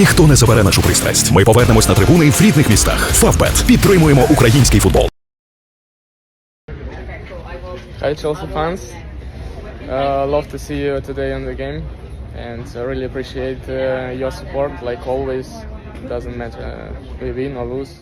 Ніхто не забере нашу пристрасть. Ми повернемось на трибуни в рідних містах. Фавбет підтримуємо український футбол. Hi Chelsea fans. Uh, love to see you today in the game, and I really appreciate uh, your support. Like always, doesn't matter uh, we win or lose.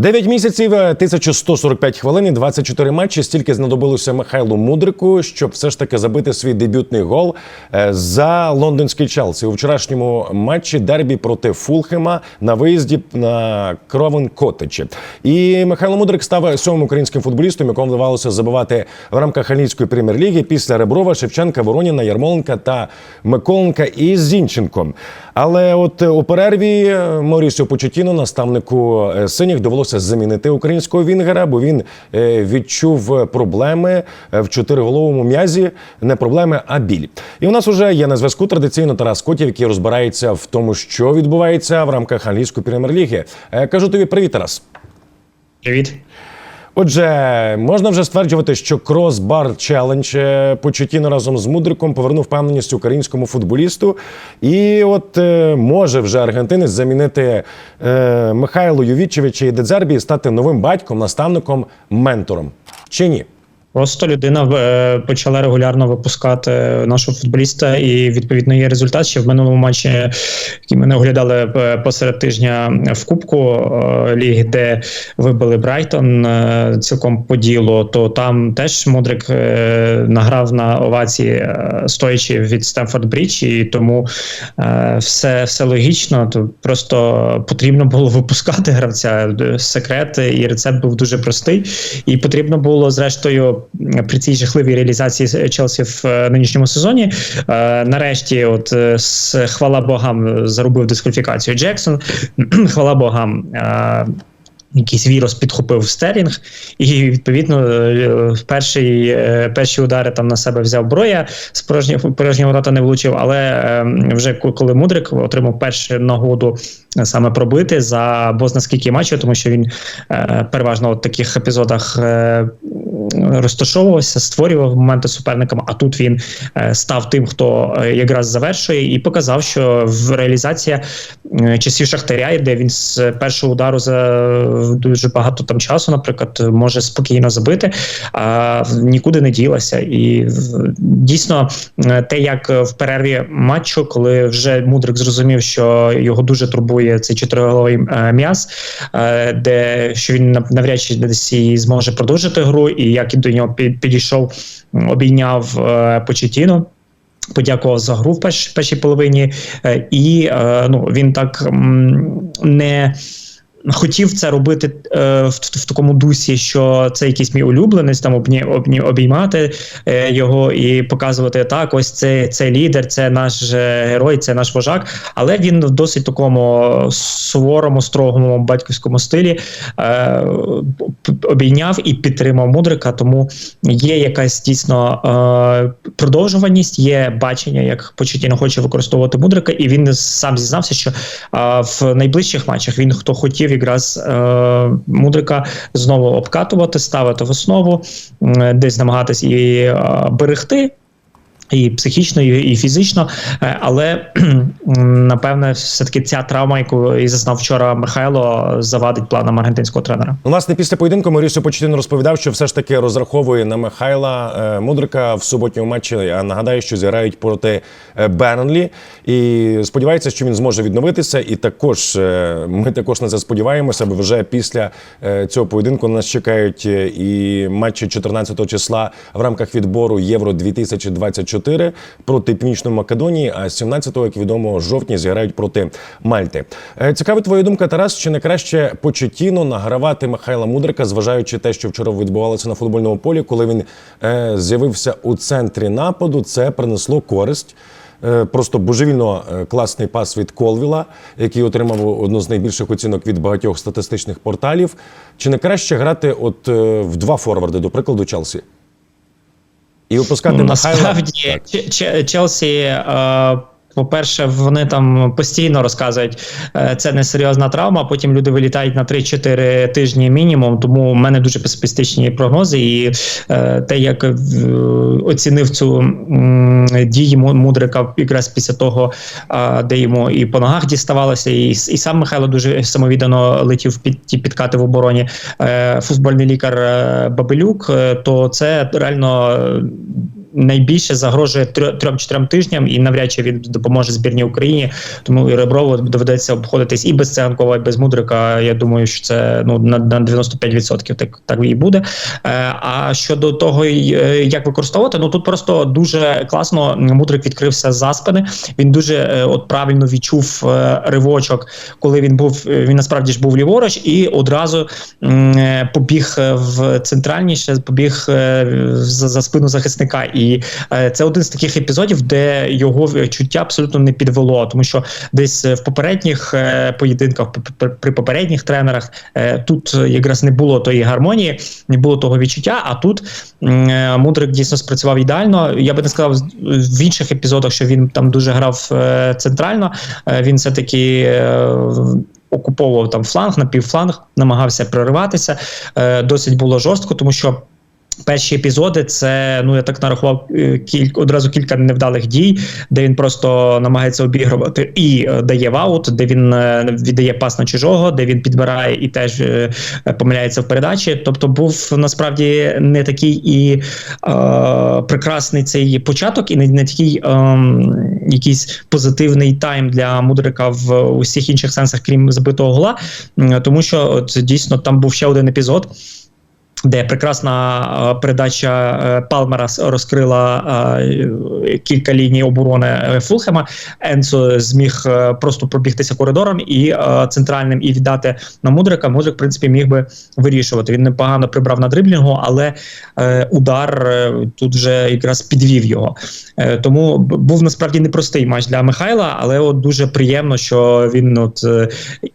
9 місяців, е, 1145 хвилин і 24 матчі. Стільки знадобилося Михайлу Мудрику, щоб все ж таки забити свій дебютний гол е, за лондонський Челсі у вчорашньому матчі дербі проти Фулхема на виїзді на Кровен Котечі. І Михайло Мудрик став сьомим українським футболістом, якому вдавалося забивати в рамках англійської прем'єр-ліги після Реброва, Шевченка, Вороніна, Ярмоленка та Миколенка і Зінченком. Але от е, у перерві е, Морісіо Почетіно, наставнику е, синіх, довелося замінити українського вінгера, бо він е, відчув проблеми е, в чотириголовому м'язі. Не проблеми, а біль. І у нас вже є на зв'язку традиційно Тарас Котів, який розбирається в тому, що відбувається в рамках англійської прем'єр-ліги. Е, Кажу тобі привіт, Тарас. Привіт. Отже, можна вже стверджувати, що крос-бар челендж е, Почетіно разом з Мудриком повернув впевненість українському футболісту. І от е, може вже аргентинець замінити е, Михайло Ювічевича і Дедзербі і стати новим батьком, наставником, ментором. Чи ні? Просто людина е, почала регулярно випускати нашого футболіста, і відповідно є результат. Ще в минулому матчі, який ми не оглядали е, посеред тижня в Кубку е, ліги, де вибили Брайтон цілком по ділу, то там теж Мудрик награв на овації, стоячи від Стемфорд Брідж, і тому все, все логічно. То просто потрібно було випускати гравця. Секрет і рецепт був дуже простий, і потрібно було зрештою при цій жахливій реалізації Челсі в е, нинішньому сезоні. е, Нарешті, от е, хвала богам, заробив дискваліфікацію Джексон. Хвала богам. Якийсь вірус підхопив стерлінг, і відповідно перший, е, перші удари там на себе взяв броя, з порожнього ворота не влучив. Але вже коли Мудрик отримав першу нагоду саме пробити за бозна скільки матчів, тому що він переважно в таких епізодах розташовувався, створював моменти суперникам. А тут він е, став тим, хто е, якраз завершує, і показав, що в реалізація е, часів Шахтаря, де він з першого удару за дуже багато там часу, наприклад, може спокійно забити, а нікуди не ділася. І дійсно те, як в перерві матчу, коли вже Мудрик зрозумів, що його дуже турбує цей чотириголовий е, де що він навряд чи десь зможе продовжити гру, і як до нього підійшов, обійняв е, Почетіно. Подякував за гру в перш, першій половині, е, і е, ну він так не. Хотів це робити е, в, в такому дусі, що це якийсь мій улюбленець, там обні, обні, обіймати е, його і показувати так. Ось це, це лідер, це наш е, герой, це наш вожак. Але він в досить такому суворому, строгому батьківському стилі е, обійняв і підтримав мудрика. Тому є якась дійсно е, продовжуваність, є бачення, як Почетіно хоче використовувати мудрика, і він сам зізнався, що е, в найближчих матчах він хто хотів якраз е, мудрика знову обкатувати, ставити в основу, е, десь намагатись її е, берегти. І психічно, і, фізично, Е, але напевне, все таки ця травма, яку і зазнав вчора Михайло, завадить планам аргентинського тренера. Власне, після поєдинку Морісіо Почетіно розповідав, що все ж таки розраховує на Михайла е, Мудрика в суботньому матчі. Я нагадаю, що зіграють проти е, Бернлі, і сподівається, що він зможе відновитися. І також ми також на це сподіваємося, бо вже після цього поєдинку нас чекають і матчі 14 числа в рамках відбору Євро 2024 проти Північної Македонії. А 17-го, як відомо, жовтні зіграють проти Мальти. Е, Цікава твоя думка, Тарас. Чи не краще почетіно награвати Михайла Мудрика, зважаючи те, що вчора відбувалося на футбольному полі, коли він е, з'явився у центрі нападу, це принесло користь. Е, Просто божевільно е, класний пас від Колвіла, який отримав одну з найбільших оцінок від багатьох статистичних порталів. Чи не краще грати от в два форварди, до прикладу, Челсі? І випускати Михайла. Насправді Челсі е, По-перше, вони там постійно розказують, е, це не серйозна травма. Потім люди вилітають на 3-4 тижні мінімум. Тому в мене дуже песимістичні прогнози. І е, те, як е, оцінив цю дії мудрика, якраз після того, де йому і по ногах діставалося, і, і сам Михайло дуже самовіддано летів під ті підкати в обороні. Футбольний лікар Бабелюк, то це реально. Найбільше загрожує трьом-чотирьом тижням, і навряд чи він допоможе збірній Україні. Тому і Реброву доведеться обходитись і без Циганкова, і без Мудрика. Я думаю, що це ну на, на 95% так, так і буде. Е, а щодо того, е, як використовувати, ну тут просто дуже класно. Мудрик відкрився за спини. Він дуже е, от правильно відчув ривочок, коли він був. Він насправді ж був ліворуч, і одразу побіг в центральніше, побіг за, за спину захисника. І е, це один з таких епізодів, де його чуття абсолютно не підвело, тому що десь е, в попередніх е, поєдинках, при попередніх тренерах, е, тут якраз не було тої гармонії, не було того відчуття. А тут мудрик дійсно спрацював ідеально. Я би не сказав в інших епізодах, що він там дуже грав центрально. Він все таки. Окуповував там фланг, напівфланг, намагався прориватися. Е, досить було жорстко, тому що Перші епізоди це ну я так нарахував е, кілька одразу кілька невдалих дій, де він просто намагається обігрувати і е, дає в аут, де він е, віддає пас на чужого, де він підбирає і теж помиляється в передачі. Тобто був насправді не такий і е, прекрасний цей початок, і не, не такий е, якийсь позитивний тайм для мудрика в усіх інших сенсах, крім забитого гола. Тому що от дійсно там був ще один епізод де прекрасна е, передача е, Палмера розкрила е, кілька ліній оборони Фулхема. Енцо зміг просто пробігтися коридором і центральним і віддати на Мудрика. Мудрик, в принципі, міг би вирішувати. Він непогано прибрав на дриблінгу, але удар тут вже якраз підвів його. Тому був насправді непростий матч для Михайла, але от дуже приємно, що він от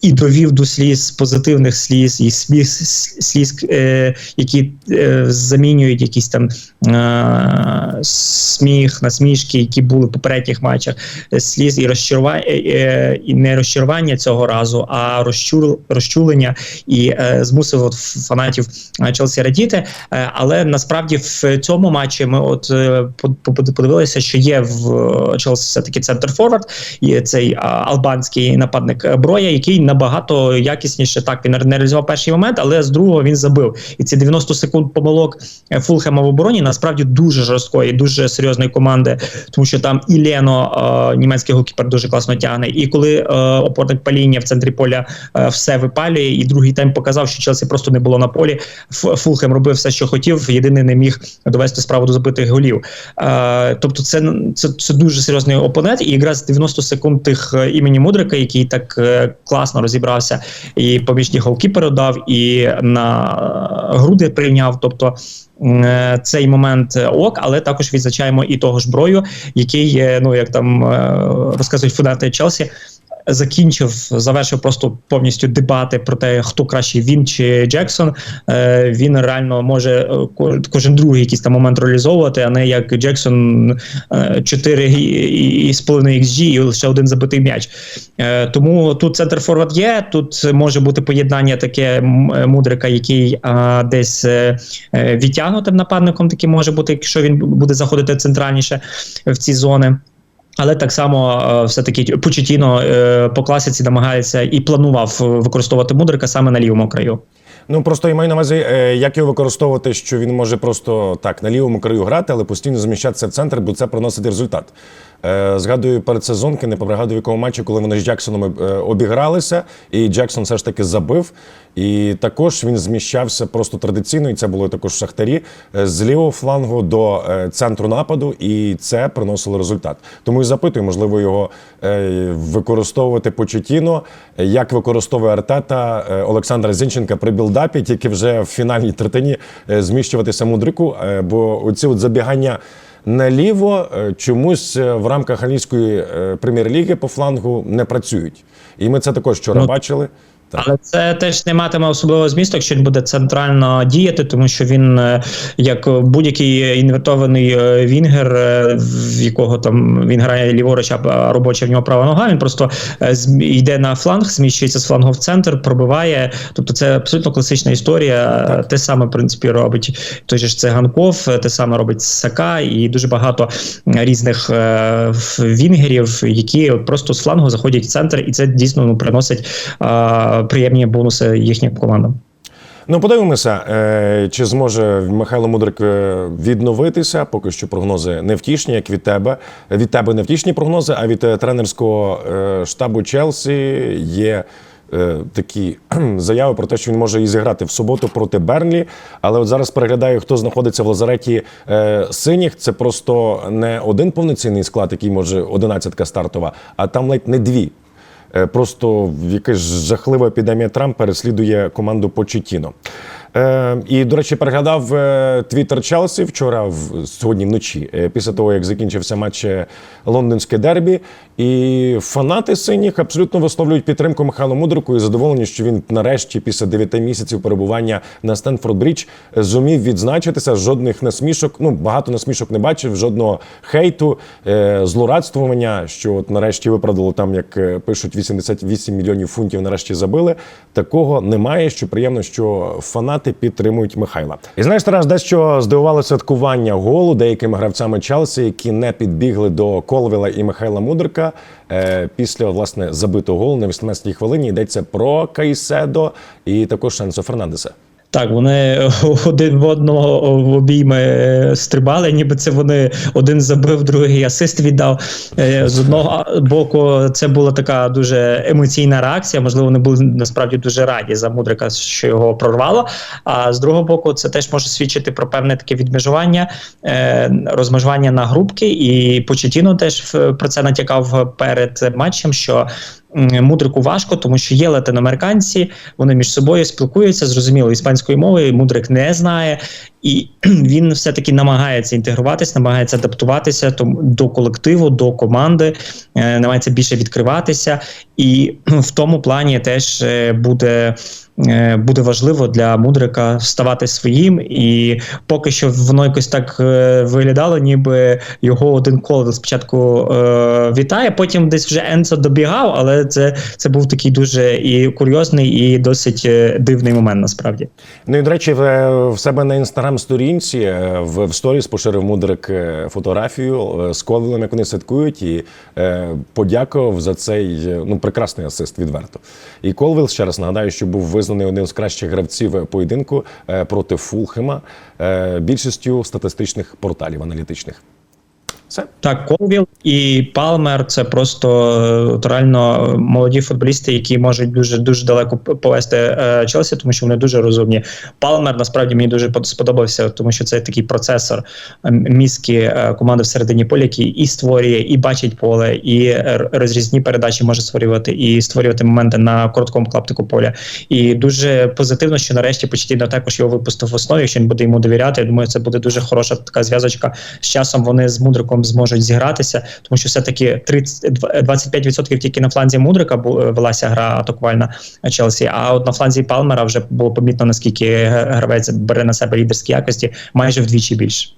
і довів до сліз позитивних сліз, і сліз, е, які е, замінюють якісь там е, сміх, насмішки, які були в попередніх матчах, е, сліз і розчарування, е, і не розчарування цього разу, а розчур, розчулення і е, змусив от фанатів е, Челсі радіти. Е, але насправді в цьому матчі ми от е, по- по- подивилися, що є в е, Челсі все таки центр форвард, і цей албанський нападник е, Броя, який набагато якісніше так він не реалізував перший момент, але з другого він забив. І ці 90 секунд помилок е, Фулхема в обороні насправді дуже жорсткої, дуже серйозної команди, тому що там і Лено, е, німецький голкіпер, дуже класно тягне. І коли е, опорник Паління в центрі поля е, все випалює, і другий тайм показав, що Челсі просто не було на полі. Фулхем робив все, що хотів. Єдиний не міг довести справу до забитих голів. Тобто, це, це, це дуже серйозний опонент, і якраз 90 секунд тих імені Мудрика, який так класно розібрався, і помічні голкіпери дав, і на е, груди прийняв. Тобто е, цей момент е, ок, але також відзначаємо і того ж брою, який, е, ну як там розказують фунати Челсі. Закінчив, завершив просто повністю дебати про те, хто кращий він чи Джексон. Е, він реально може е, кожен другий якийсь там момент реалізовувати, а не як Джексон е, 4 і, і, з половиною XG і лише один забитий м'яч. Е, тому тут центр форвард є. Тут може бути поєднання таке е, мудрика, який десь е, е, відтягнутим нападником, таким може бути, якщо він буде заходити центральніше в ці зони. Але так само е, все-таки почутіно е, по класиці намагається і планував е, використовувати мудрика саме на лівому краю. Ну просто я маю на увазі, як його використовувати, що він може просто так на лівому краю грати, але постійно зміщатися в центр, бо це приносить результат. Е, Згадую передсезонки, не пригадую в якому матчі, коли вони з Джексоном е, обігралися, і Джексон все ж таки забив. І також він зміщався просто традиційно, і це було також в Шахтарі е, з лівого флангу до центру нападу, і це приносило результат. Тому і запитую, можливо, його використовувати почутіно, як використовує Артета Олександра Зінченка при білдапі, тільки вже в фінальній третині зміщуватися мудрику, бо оці от забігання. Наліво е, чомусь е, в рамках англійської е, прем'єр-ліги по флангу не працюють. І ми це також вчора Ну, бачили. Так. Але це теж не матиме особливого змісту, якщо він буде центрально діяти, тому що він, е, як будь-який інвертований е, вінгер, е, в якого там він грає ліворуч, а робоча в нього права нога, він просто йде на фланг, зміщується з флангу в центр, пробиває. Тобто це абсолютно класична історія. Так. Те саме, в принципі, робить той же ж Циганков, те саме робить Сака, і дуже багато різних вінгерів, які просто з флангу заходять в центр, і це дійсно ну, приносить приємні бонуси їхнім командам. Ну, подивимося, е, чи зможе Михайло Мудрик е, відновитися. Поки що прогнози невтішні, як від тебе. Від тебе невтішні прогнози, а від е, тренерського штабу Челсі є. Такі заяви про те, що він може і зіграти в суботу проти Бернлі. Але от зараз переглядаю, хто знаходиться в лазареті синіх. Це просто не один повноцінний склад, який може одинадцятка стартова, а там ледь не дві. Е, Просто якась жахлива епідемія Трамп переслідує команду Почетіно. Е, і, до речі, переглядав е, твіттер Челсі вчора, в, сьогодні вночі, е, після того, як закінчився матч е, лондонське дербі. І фанати синіх абсолютно висловлюють підтримку Михайлу Мудрику і задоволені, що він нарешті, після 9 місяців перебування на Стенфорд Брідж, зумів відзначитися. Жодних насмішок, ну багато насмішок не бачив, жодного хейту, злорадствування, що от нарешті виправдало там, як пишуть, 88 мільйонів фунтів нарешті забили. Такого немає. Що приємно, що фанати підтримують Михайла. І знаєш, Тарас, дещо здивувало святкування голу деякими гравцями Челсі, які не підбігли до Колвіла і Михайла Мудрика. Е, після власне забитого голу на 18-й хвилині йдеться про Кайседо і також Шенсо Фернандеса. Так, вони один в одного в обійми е, стрибали, ніби це вони один забив, другий асист віддав. Е, З одного боку, це була така дуже емоційна реакція. Можливо, вони були насправді дуже раді за мудрика, що його прорвало. А з другого боку, це теж може свідчити про певне таке відмежування, е, розмежування на групки. І Почетіно теж про це натякав перед матчем, що Мудрику важко, тому що є латиноамериканці, вони між собою спілкуються, зрозуміло, іспанською мовою. Мудрик не знає, і він все-таки намагається інтегруватися, намагається адаптуватися до колективу, до команди, е, намагається більше відкриватися. І в тому плані теж е, буде. е, Буде важливо для мудрика ставати своїм, і поки що воно якось так виглядало, ніби його один коло спочатку вітає. Потім десь вже Енцо добігав, але це, це був такий дуже і курйозний, і досить дивний момент насправді. Ну і до речі, в, в себе на інстаграм-сторінці е, в, сторіс поширив мудрик е, фотографію е, з Колвілем, як вони святкують, і подякував за цей ну прекрасний асист відверто. І Колвіл, ще раз нагадаю, що був визнаний одним з кращих гравців поєдинку проти Фулхема більшістю статистичних порталів аналітичних. Все. Так, Колвіл і Палмер це просто е, реально молоді футболісти, які можуть дуже дуже далеко повести е, Челсі, тому що вони дуже розумні. Палмер насправді мені дуже сподобався, тому що це такий процесор е, мізки е, команди всередині поля, який і створює, і бачить поле, і е, розрізні передачі може створювати, і створювати моменти на короткому клаптику поля. І дуже позитивно, що нарешті Почтіно також його випустив в основі. Якщо він буде йому довіряти, я думаю, це буде дуже хороша така зв'язочка. З часом вони з мудриком зможуть зігратися, тому що все-таки 30, 25% тільки на фланзі мудрика бу- велася гра атакувальна Челсі. А от на фланзі Палмера вже було помітно, наскільки гравець бере на себе лідерські якості майже вдвічі більше.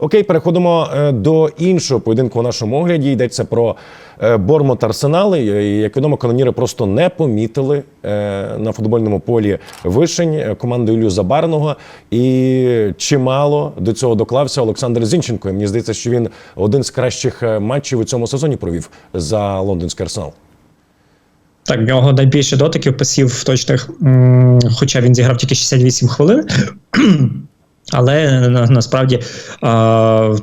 Окей, переходимо е, до іншого поєдинку в нашому огляді. Йдеться про е, Бормот Арсенали. І, Як відомо, каноніри просто не помітили е, на футбольному полі вишень е, команди Іллю Забарного. І чимало до цього доклався Олександр Зінченко. І Мені здається, що він один з кращих е, матчів у цьому сезоні провів за лондонський арсенал. Так, в нього найбільше дотиків пасів точних, хоча він зіграв тільки 68 хвилин. Але на, насправді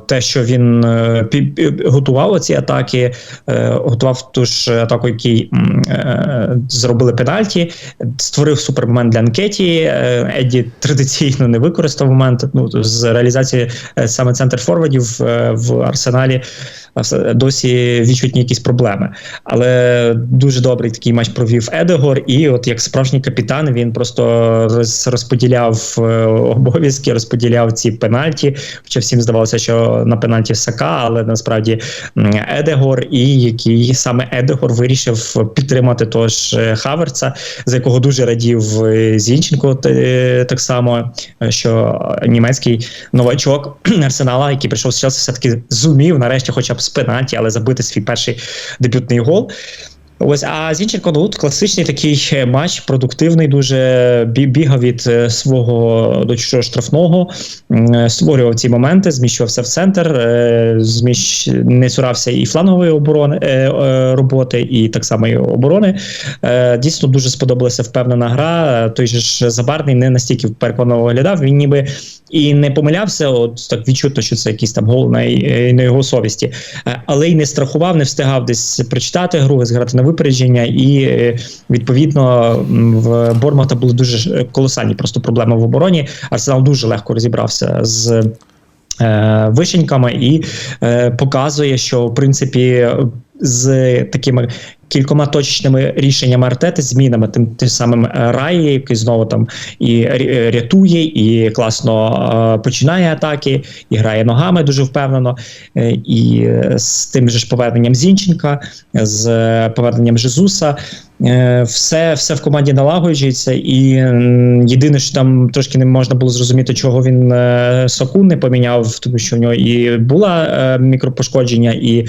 те, що він е, пі- пі- готував ці атаки, е, готував ту ж атаку, який е, зробили пенальті, створив супермомент для анкеті. Е, Едді традиційно не використав момент ну, з реалізації саме центр форвардів в арсеналі. Все- досі відчутні якісь проблеми. Але дуже добрий такий матч провів Едегор, і от як справжній капітан він просто роз, розподіляв е, обов'язки, розподіляв ці пенальті. Хоча всім здавалося, що на пенальті Сака, але насправді Едегор, і який саме Едегор вирішив підтримати того ж е, Хаверца, за якого дуже радів е, Зінченко, так само, е, що німецький новачок Арсенала, який прийшов з Челсі, все-таки зумів нарешті, хоча б з пенальті, але забити свій перший дебютний гол. Ось, а Зінченко, ну, класичний такий е, матч, продуктивний, дуже бігав від е, свого до чужого штрафного, е, створював ці моменти, зміщувався в центр, зміщ... не цурався і флангової оборони роботи, і так само і оборони. Дійсно дуже сподобалася впевнена гра. Той же ж Забарний не настільки переконано виглядав. Він ніби і не помилявся. От так відчутно, що це якийсь там гол на, на його совісті, але й не страхував, не встигав десь прочитати гру, зграти на випередження, і е, відповідно в Бормата були дуже е, колосальні просто проблеми в обороні. Арсенал дуже легко розібрався з. е, Вишеньками і е, показує, що в принципі з такими кількома точечними рішеннями Артети, змінами тим тим самим е, Раї, який знову там і рятує, і класно е, починає атаки, і грає ногами дуже впевнено. Е, і е, з тим же ж поверненням Зінченка, з е, поверненням Жезуса. Е, Все, все в команді налагоджується, і єдине, що там трошки не можна було зрозуміти, чого він е, соку не поміняв, тому що в нього і була е, мікропошкодження, і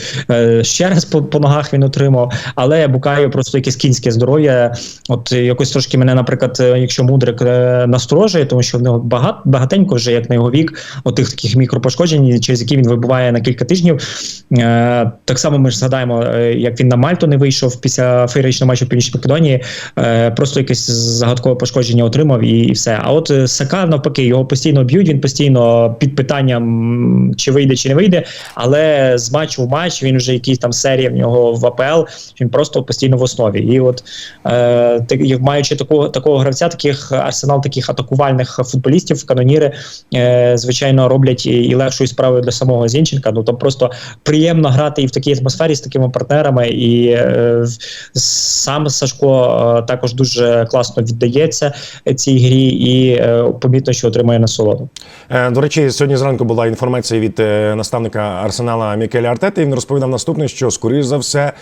ще раз по, по ногах він отримав. Але я Букаю просто якесь кінське здоров'я. От якось трошки мене, наприклад, якщо мудрик насторожує, тому що в нього багат, багатенько вже як на його вік, отих таких мікропошкоджень, через які він вибуває на кілька тижнів. Так само ми ж згадаємо, як він на Мальту не вийшов після феєричного матчу Північній Македонії, е, просто якесь загадкове пошкодження отримав і, і все. А от е, Сака навпаки, його постійно б'ють, він постійно під питанням, чи вийде, чи не вийде. Але з матчу в матч він вже якісь там серії в нього в АПЛ, він просто постійно в основі. І от е, маючи такого такого гравця, таких арсенал таких атакувальних футболістів, каноніри, е, звичайно, роблять і, і легшою справою для самого Зінченка. Ну там просто приємно грати і в такій атмосфері з такими партнерами. І е, в- Сашко е, також дуже класно віддається цій грі, і е, помітно, що отримує насолоду. Е, До речі, сьогодні зранку була інформація від наставника Арсенала Мікеля Артети. Він розповідав наступне, що скоріш за все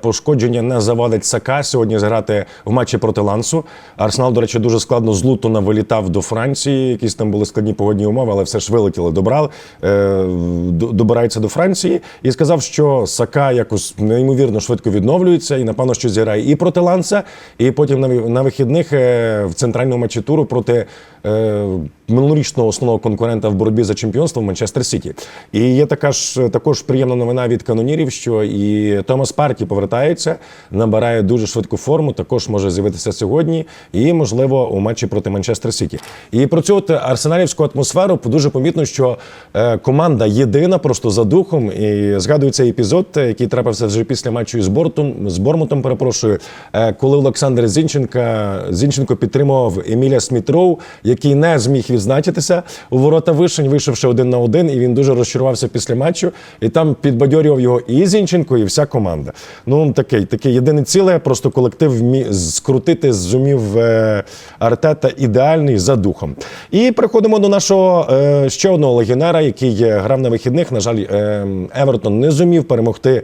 пошкодження не завадить Сака сьогодні зграти в матчі проти Лансу. Арсенал, до речі, дуже складно з Лутона вилітав до Франції. Якісь там були складні погодні умови, але все ж вилетіли. Добрав е, добирається до Франції і сказав, що Сака якось неймовірно швидко відновлюється і напевно, що зіграє і проти Ланса, і потім на, вихідних е, в центральному матчі туру проти е, минулорічного основного конкурента в боротьбі за чемпіонство Манчестер Сіті. І є така ж також приємна новина від канонірів, що і Томас Парті повертається, набирає дуже швидку форму. Також може з'явитися сьогодні, і можливо у матчі проти Манчестер Сіті. І про цю арсеналівську атмосферу дуже помітно, що е, команда єдина, просто за духом. І згадується епізод, е, який трапився вже після матчу із Бортом з Бормутом. Перепрошую, е, коли Олександр Зінченка Зінченко підтримував Еміля Смітроу, який не зміг відзначитися у ворота вишень, вийшовши один на один, і він дуже розчарувався після матчу. І там підбадьорював його і Зінченко, і вся команда. Ну такий, таке єдине ціле, просто колектив вмі- скрутити зумів е, Артета ідеальний за духом. І переходимо до нашого е, ще одного легіонера, який е, грав на вихідних. На жаль, е, Евертон не зумів перемогти.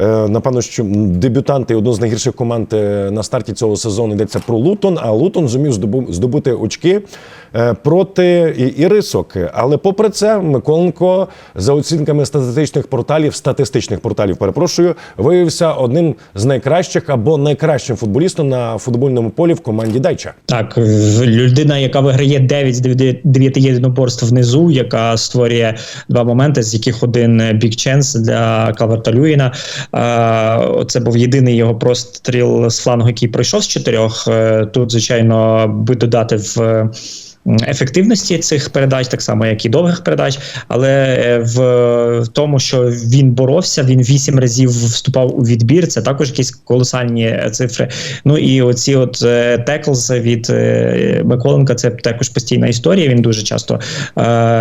Е, Напевно, що дебютанти одну з найгірших команд е, на старті цього сезону йдеться про Лутон. А Лутон зумів здобу- здобути очки е, проти І- Ірисок. Але попри це, Миколенко за оцінками статистичних порталів, статистичних порталів, перепрошую, виявився одним з найкращих або найкращим футболістом на футбольному полі в команді Дайча. Так, людина, яка виграє 9 з 9 єдиноборств внизу, яка створює два моменти, з яких один бік ченс для Калверта Люїна. Е, Це був єдиний його простріл з флангу, який пройшов з чотирьох. Е, Тут, звичайно, би додати в. Ефективності цих передач, так само як і довгих передач, але е, в тому, що він боровся, він вісім разів вступав у відбір. Це також якісь колосальні е, цифри. Ну і оці от е, теклз від Миколенка, це також постійна історія. Він дуже часто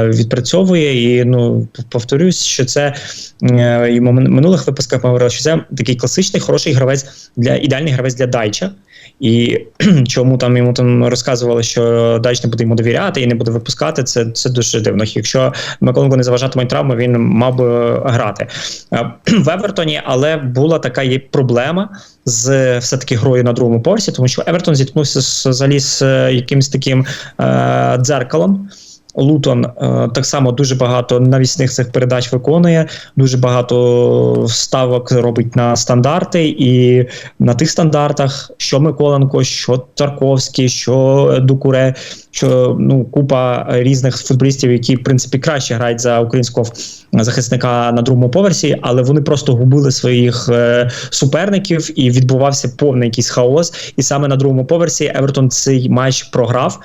відпрацьовує. І ну повторюсь, що це в минулих випусках ми говорили, що це такий класичний хороший гравець для ідеальний гравець для Дайча. І чому там йому там розказували, що дач не буде йому довіряти і не буде випускати, це, це дуже дивно. Якщо Миколенко не заважатиме травми, він мав би грати Е, в Евертоні, але була така є проблема з все-таки грою на другому поверсі, тому що Евертон зіткнувся з заліз е, якимось таким е, дзеркалом. Лутон е, так само дуже багато навісних цих передач виконує, дуже багато ставок робить на стандарти, і на тих стандартах, що Миколенко, що Тарковський, що Дукуре, що ну купа різних футболістів, які в принципі краще грають за українського захисника на другому поверсі, але вони просто губили своїх е, суперників і відбувався повний якийсь хаос. І саме на другому поверсі Евертон цей матч програв.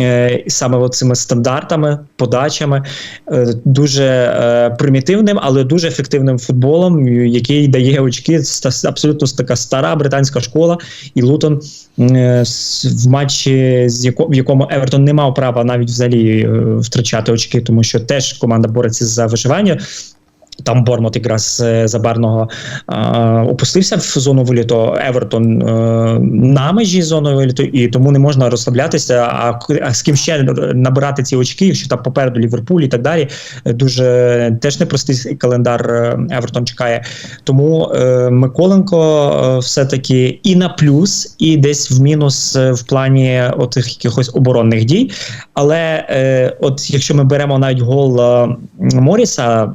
Е, саме цими стандартами, подачами, е, дуже е, примітивним, але дуже ефективним футболом, який дає очки. Абсолютно така стара британська школа. І Лутон в матчі, з яко, в якому Евертон не мав права навіть взагалі втрачати очки, тому що теж команда бореться за виживання. Там Бормот якраз е, Забарного е, опустився в зону виліту. Евертон е, на межі зони виліту, і тому не можна розслаблятися. А, а з ким ще набирати ці очки, якщо там попереду Ліверпуль і так далі. Дуже теж непростий календар е, Евертон чекає. Тому е, Миколенко все-таки і на плюс, і десь в мінус в плані отих якихось оборонних дій. Але е, от якщо ми беремо навіть гол е, Моріса.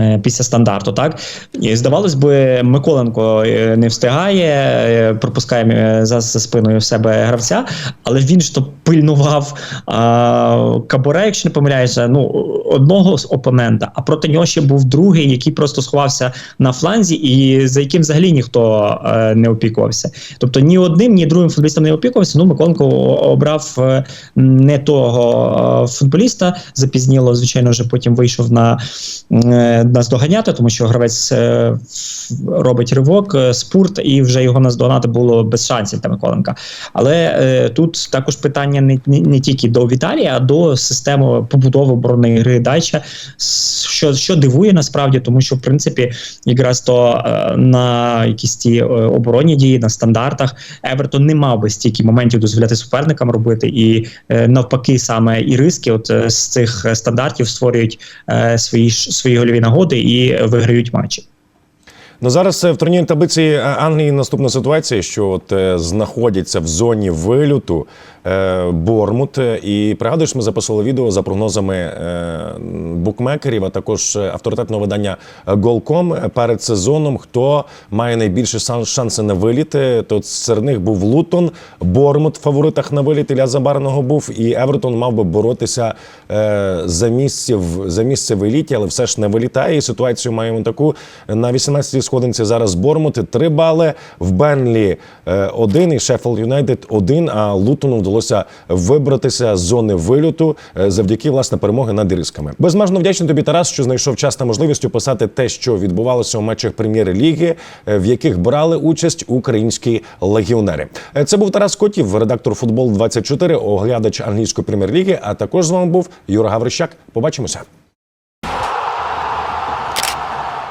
Е, Після стандарту, так і здавалось би, Миколенко е, не встигає, е, пропускає за, за спиною в себе гравця, але він ж то пильнував а, Каборе, якщо не помиляюся, ну одного з опонента. А проти нього ще був другий, який просто сховався на фланзі, і за яким взагалі ніхто е, не опікувався. Тобто ні одним, ні другим футболістом не опікувався. Ну Миколенко обрав не того футболіста. Запізніло, звичайно, вже потім вийшов на е, наздоганяти, тому що гравець е, робить ривок, е, спурт, і вже його наздогнати було без шансів для Миколенка. Але е, тут також питання не, не, не тільки до Віталія, а до системи побудови оборонної гри Дайча, що, що дивує насправді, тому що в принципі якраз то на якісь ті оборонні дії на стандартах Евертон не мав би стільки моментів дозволяти суперникам робити, і навпаки, саме і риски от з цих стандартів створюють свої свої гольові нагоди і виграють матчі. Ну зараз е, в турнірній таблиці е, Англії наступна ситуація, що от е, знаходяться в зоні вильоту Бормут. І пригадуєш, ми записували відео за прогнозами букмекерів, а також авторитетного видання Голком перед сезоном. Хто має найбільше шанси на виліт? То серед них був Лутон, Бормут в фаворитах на виліт Ілля Забарного був, і Евертон мав би боротися за місце в за місце в еліті, але все ж не вилітає. І ситуацію маємо таку на 18-й сходинці зараз Бормут 3 бали, в Бенлі е, один і Шеффілд Юнайтед один. А Лутону вдалося вибратися з зони вильоту е, завдяки власне перемоги над ірисками. Безмежно вдячний тобі, Тарас, що знайшов час та можливість описати те, що відбувалося у матчах прем'єр-ліги, е, в яких брали участь українські легіонери. Це був Тарас Котів, редактор футбол 24 оглядач англійської прем'єр-ліги. А також з вами був Юра Гаврищак. Побачимося.